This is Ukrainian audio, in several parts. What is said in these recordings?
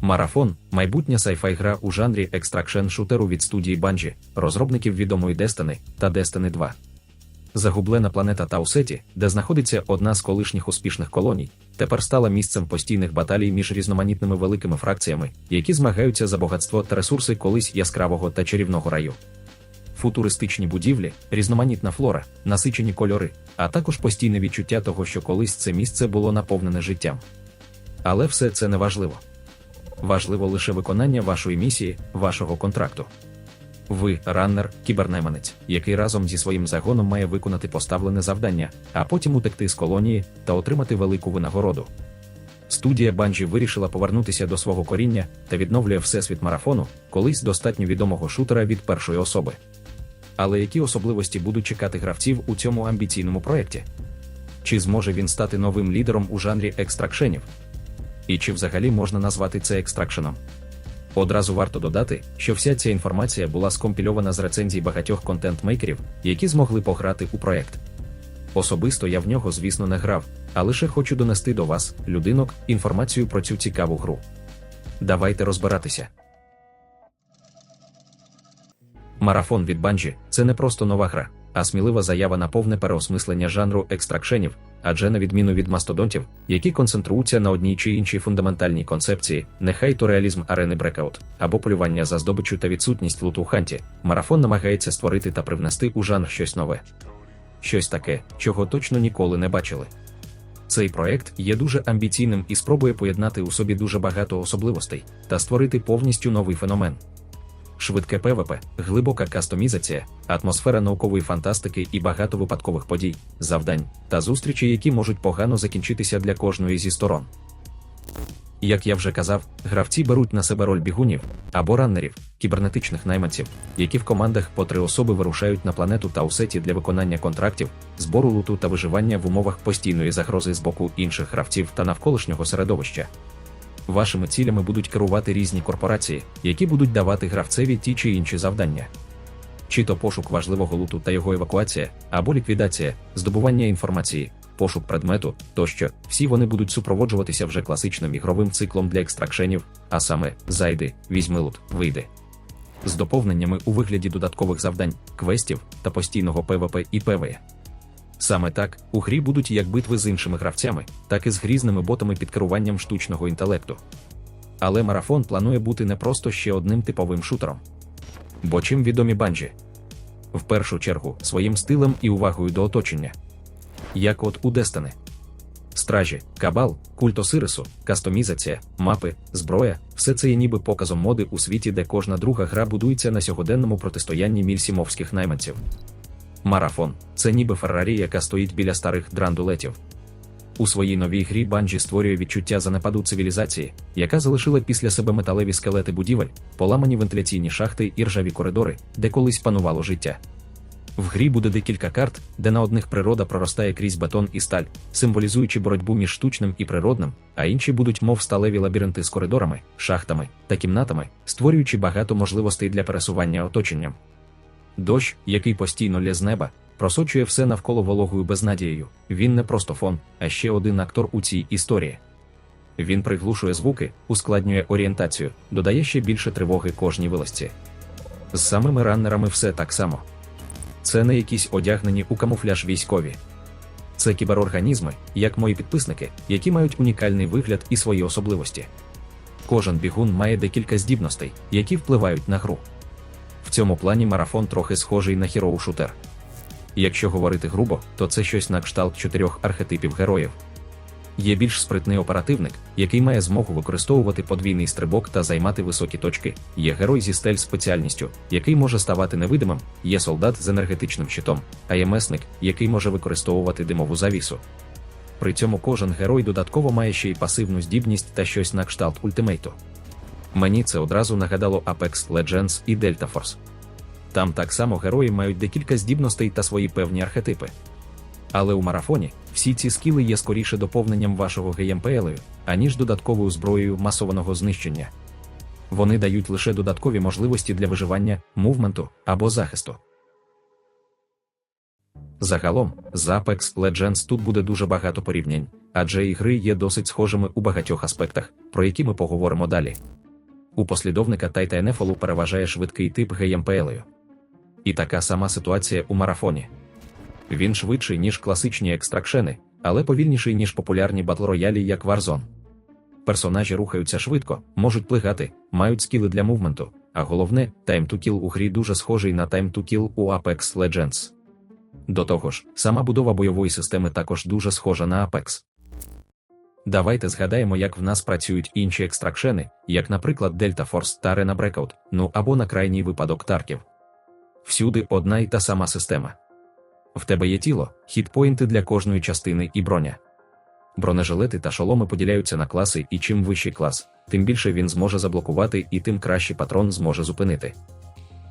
Марафон майбутня sci-fi гра у жанрі екстракшн шутеру від студії Bungie, розробників відомої Destiny та Destiny 2. Загублена планета Таусеті, де знаходиться одна з колишніх успішних колоній, тепер стала місцем постійних баталій між різноманітними великими фракціями, які змагаються за багатство та ресурси колись яскравого та чарівного раю. Футуристичні будівлі, різноманітна флора, насичені кольори, а також постійне відчуття того, що колись це місце було наповнене життям. Але все це не важливо. Лише виконання вашої місії, вашого контракту. Ви раннер, кібернайманець, який разом зі своїм загоном має виконати поставлене завдання, а потім утекти з колонії та отримати велику винагороду. Студія Bungie вирішила повернутися до свого коріння та відновлює всесвіт марафону, колись достатньо відомого шутера від першої особи. Але які особливості будуть чекати гравців у цьому амбіційному проєкті? Чи зможе він стати новим лідером у жанрі екстракшенів? І чи взагалі можна назвати це екстракшеном? Одразу варто додати, що вся ця інформація була скомпільована з рецензій багатьох контент-мейкерів, які змогли пограти у проект. Особисто я в нього, звісно, не грав, а лише хочу донести до вас, людинок, інформацію про цю цікаву гру. Давайте розбиратися. Марафон від Bungie – це не просто нова гра, а смілива заява на повне переосмислення жанру екстракшенів, адже на відміну від мастодонтів, які концентруються на одній чи іншій фундаментальній концепції, нехай то реалізм арени Breakout, або полювання за здобиччю та відсутність луту ханті, марафон намагається створити та привнести у жанр щось нове. Щось таке, чого точно ніколи не бачили. Цей проект є дуже амбіційним і спробує поєднати у собі дуже багато особливостей та створити повністю новий феномен. Швидке ПВП, глибока кастомізація, атмосфера наукової фантастики і багато випадкових подій, завдань та зустрічей, які можуть погано закінчитися для кожної зі сторон. Як я вже казав, гравці беруть на себе роль бігунів або раннерів, кібернетичних найманців, які в командах по три особи вирушають на планету Таусеті для виконання контрактів, збору луту та виживання в умовах постійної загрози з боку інших гравців та навколишнього середовища. Вашими цілями будуть керувати різні корпорації, які будуть давати гравцеві ті чи інші завдання. Чи то пошук важливого луту та його евакуація, або ліквідація, здобування інформації, пошук предмету тощо, всі вони будуть супроводжуватися вже класичним ігровим циклом для екстракшенів, а саме зайди, візьми лут, вийди. З доповненнями у вигляді додаткових завдань, квестів та постійного ПВП і ПВЕ. Саме так, у грі будуть як битви з іншими гравцями, так і з грізними ботами під керуванням штучного інтелекту. Але марафон планує бути не просто ще одним типовим шутером. Бо чим відомі банджі? В першу чергу своїм стилем і увагою до оточення. Як от у Destiny. Стражі, кабал, культ Осирису, кастомізація, мапи, зброя все це є ніби показом моди у світі, де кожна друга гра будується на сьогоденному протистоянні мільсімовських найманців. Марафон це ніби Феррарі, яка стоїть біля старих драндулетів. У своїй новій грі Банджі створює відчуття занепаду цивілізації, яка залишила після себе металеві скелети будівель, поламані вентиляційні шахти і ржаві коридори, де колись панувало життя. В грі буде декілька карт, де на одних природа проростає крізь бетон і сталь, символізуючи боротьбу між штучним і природним, а інші будуть мов сталеві лабіринти з коридорами, шахтами та кімнатами, створюючи багато можливостей для пересування оточенням. Дощ, який постійно лє з неба, просочує все навколо вологою безнадією. Він не просто фон, а ще один актор у цій історії. Він приглушує звуки, ускладнює орієнтацію, додає ще більше тривоги кожній вилазці. З самими раннерами все так само. Це не якісь одягнені у камуфляж військові. Це кіберорганізми, як мої підписники, які мають унікальний вигляд і свої особливості. Кожен бігун має декілька здібностей, які впливають на гру. В цьому плані марафон трохи схожий на хіроу шутер. Якщо говорити грубо, то це щось на кшталт чотирьох архетипів героїв. Є більш спритний оперативник, який має змогу використовувати подвійний стрибок та займати високі точки. Є герой зі стель спеціальністю, який може ставати невидимим, є солдат з енергетичним щитом, а є месник, який може використовувати димову завісу. При цьому кожен герой додатково має ще й пасивну здібність та щось на кшталт ультимейту. Мені це одразу нагадало Apex Legends і Delta Force. Там так само герої мають декілька здібностей та свої певні архетипи. Але у марафоні всі ці скіли є скоріше доповненням вашого геймплею, аніж додатковою зброєю масованого знищення. Вони дають лише додаткові можливості для виживання, мувменту або захисту. Загалом, з Apex Legends тут буде дуже багато порівнянь, адже ігри є досить схожими у багатьох аспектах, про які ми поговоримо далі. У послідовника Titanfall переважає швидкий тип геймплею. І така сама ситуація у марафоні. Він швидший, ніж класичні екстракшени, але повільніший, ніж популярні батл-роялі, як Warzone. Персонажі рухаються швидко, можуть плигати, мають скіли для мувменту, а головне, Time to Kill у грі дуже схожий на Time to Kill у Apex Legends. До того ж, сама будова бойової системи також дуже схожа на Apex. Давайте згадаємо, як в нас працюють інші екстракшени, як, наприклад, Delta Force та Arena Breakout, ну або на крайній випадок Тарків. Всюди одна і та сама система. В тебе є тіло, хітпоінти для кожної частини і броня. Бронежилети та шоломи поділяються на класи, і чим вищий клас, тим більше він зможе заблокувати і тим краще патрон зможе зупинити.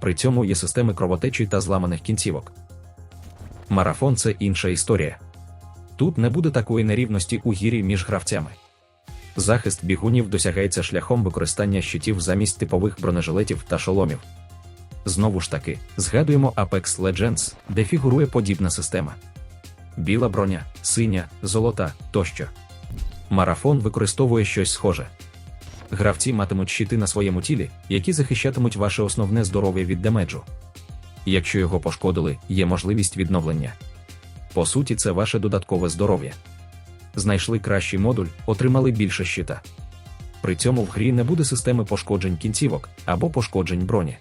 При цьому є системи кровотечі та зламаних кінцівок. Марафон це інша історія. Тут не буде такої нерівності у гірі між гравцями. Захист бігунів досягається шляхом використання щитів замість типових бронежилетів та шоломів. Знову ж таки, згадуємо Apex Legends, де фігурує подібна система: біла броня, синя, золота тощо. Марафон використовує щось схоже. Гравці матимуть щити на своєму тілі, які захищатимуть ваше основне здоров'я від демеджу. Якщо його пошкодили, є можливість відновлення. По суті, це ваше додаткове здоров'я. Знайшли кращий модуль, отримали більше щита. При цьому в грі не буде системи пошкоджень кінцівок або пошкоджень броні.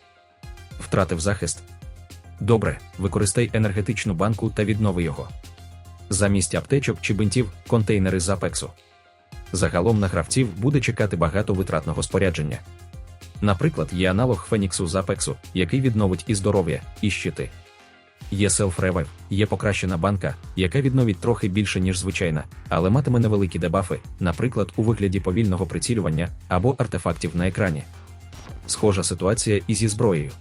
Втратив захист. Добре, використай енергетичну банку та віднови його. Замість аптечок чи бинтів контейнери з апексу. Загалом на гравців буде чекати багато витратного спорядження. Наприклад, є аналог Феніксу з апексу, який відновить і здоров'я, і щити. Є селф-ревайв, є покращена банка, яка відновить трохи більше, ніж звичайна, але матиме невеликі дебафи, наприклад, у вигляді повільного прицілювання або артефактів на екрані. Схожа ситуація і зі зброєю.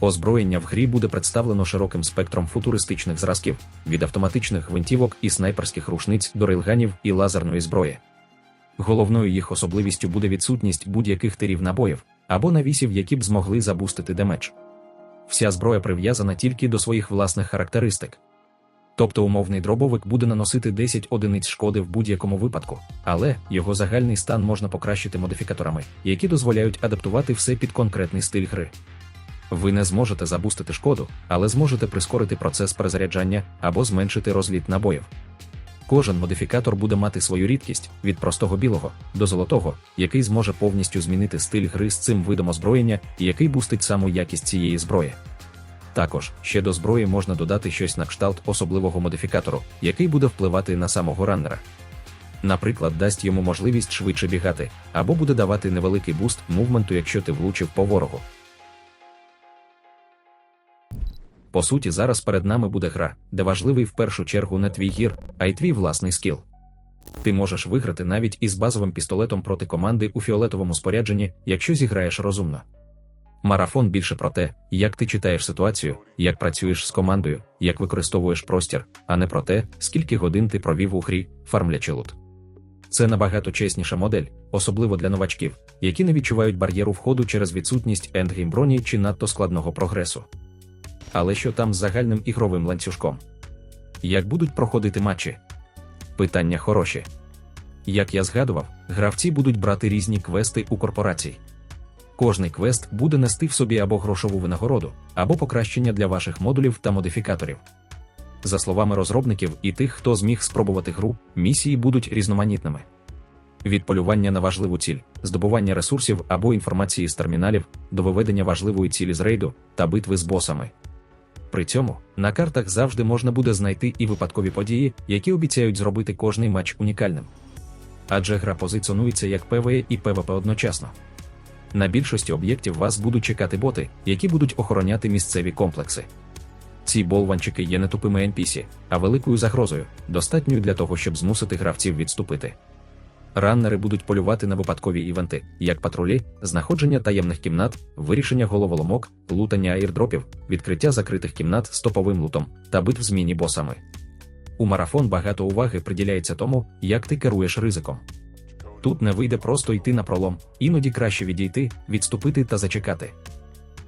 Озброєння в грі буде представлено широким спектром футуристичних зразків, від автоматичних гвинтівок і снайперських рушниць до рейлганів і лазерної зброї. Головною їх особливістю буде відсутність будь-яких тирів набоїв або навісів, які б змогли забустити демедж. Вся зброя прив'язана тільки до своїх власних характеристик. Тобто умовний дробовик буде наносити 10 одиниць шкоди в будь-якому випадку, але його загальний стан можна покращити модифікаторами, які дозволяють адаптувати все під конкретний стиль гри. Ви не зможете забустити шкоду, але зможете прискорити процес перезаряджання або зменшити розліт набоїв. Кожен модифікатор буде мати свою рідкість від простого білого до золотого, який зможе повністю змінити стиль гри з цим видом озброєння і який бустить саму якість цієї зброї. Також ще до зброї можна додати щось на кшталт особливого модифікатору, який буде впливати на самого раннера. Наприклад, дасть йому можливість швидше бігати, або буде давати невеликий буст мувменту, якщо ти влучив по ворогу. По суті, зараз перед нами буде гра, де важливий в першу чергу не твій гір, а й твій власний скіл. Ти можеш виграти навіть із базовим пістолетом проти команди у фіолетовому спорядженні, якщо зіграєш розумно. Марафон більше про те, як ти читаєш ситуацію, як працюєш з командою, як використовуєш простір, а не про те, скільки годин ти провів у грі, фармлячи лут. Це набагато чесніша модель, особливо для новачків, які не відчувають бар'єру входу через відсутність ендгейм броні чи надто складного прогресу. Але що там з загальним ігровим ланцюжком? Як будуть проходити матчі? Питання хороші. Як я згадував, гравці будуть брати різні квести у корпорацій. Кожний квест буде нести в собі або грошову винагороду, або покращення для ваших модулів та модифікаторів. За словами розробників і тих, хто зміг спробувати гру, місії будуть різноманітними. Від полювання на важливу ціль, здобування ресурсів або інформації з терміналів до виведення важливої цілі з рейду та битви з босами. При цьому на картах завжди можна буде знайти і випадкові події, які обіцяють зробити кожний матч унікальним. Адже гра позиціонується як ПВЕ і ПВП одночасно. На більшості об'єктів вас будуть чекати боти, які будуть охороняти місцеві комплекси. Ці болванчики є не тупими NPC, а великою загрозою, достатньою для того, щоб змусити гравців відступити. Раннери будуть полювати на випадкові івенти, як патрулі, знаходження таємних кімнат, вирішення головоломок, лутання аірдропів, відкриття закритих кімнат з топовим лутом та битв з міні-босами. У марафон багато уваги приділяється тому, як ти керуєш ризиком. Тут не вийде просто йти на пролом, іноді краще відійти, відступити та зачекати.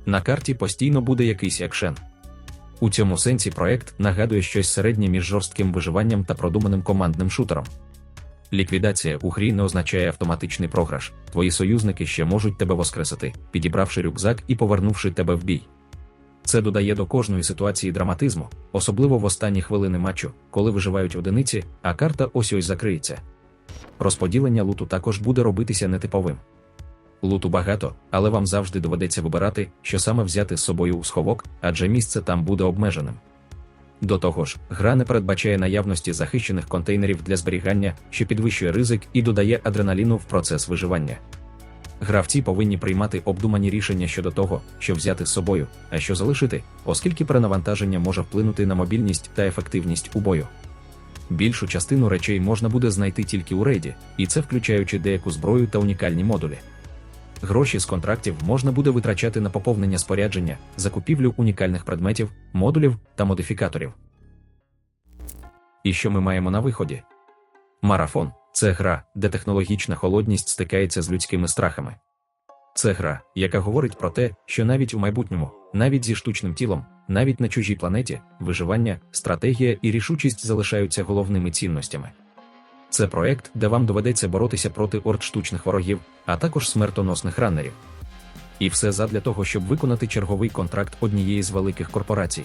На карті постійно буде якийсь екшен. У цьому сенсі проект нагадує щось середнє між жорстким виживанням та продуманим командним шутером. Ліквідація у грі не означає автоматичний програш. Твої союзники ще можуть тебе воскресити, підібравши рюкзак і повернувши тебе в бій. Це додає до кожної ситуації драматизму, особливо в останні хвилини матчу, коли виживають одиниці, а карта ось ось закриється. Розподілення луту також буде робитися нетиповим. Луту багато, але вам завжди доведеться вибирати, що саме взяти з собою у сховок, адже місце там буде обмеженим. До того ж, гра не передбачає наявності захищених контейнерів для зберігання, що підвищує ризик і додає адреналіну в процес виживання. Гравці повинні приймати обдумані рішення щодо того, що взяти з собою, а що залишити, оскільки перенавантаження може вплинути на мобільність та ефективність у бою. Більшу частину речей можна буде знайти тільки у рейді, і це включаючи деяку зброю та унікальні модулі. Гроші з контрактів можна буде витрачати на поповнення спорядження, закупівлю унікальних предметів, модулів та модифікаторів. І що ми маємо на виході? Марафон це гра, де технологічна холодність стикається з людськими страхами. Це гра, яка говорить про те, що навіть у майбутньому, навіть зі штучним тілом, навіть на чужій планеті, виживання, стратегія і рішучість залишаються головними цінностями. Це проект, де вам доведеться боротися проти орд штучних ворогів, а також смертоносних раннерів. І все задля того, щоб виконати черговий контракт однієї з великих корпорацій.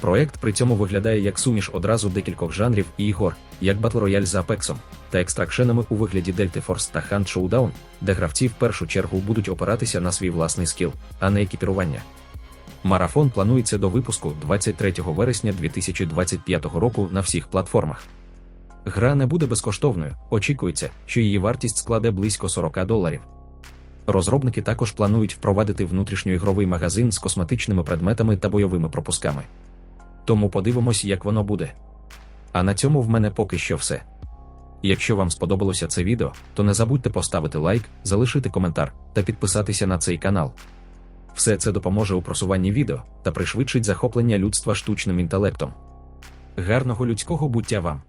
Проект при цьому виглядає як суміш одразу декількох жанрів і ігор, як Battle Royale з Apex та екстракшенами у вигляді Delta Force та Hunt Showdown, де гравці в першу чергу будуть опиратися на свій власний скіл, а не екіпірування. Марафон планується до випуску 23 вересня 2025 року на всіх платформах. Гра не буде безкоштовною, очікується, що її вартість складе близько 40 доларів. Розробники також планують впровадити внутрішньоігровий магазин з косметичними предметами та бойовими пропусками. Тому подивимось, як воно буде. А на цьому в мене поки що все. Якщо вам сподобалося це відео, то не забудьте поставити лайк, залишити коментар та підписатися на цей канал. Все це допоможе у просуванні відео та пришвидшить захоплення людства штучним інтелектом. Гарного людського буття вам!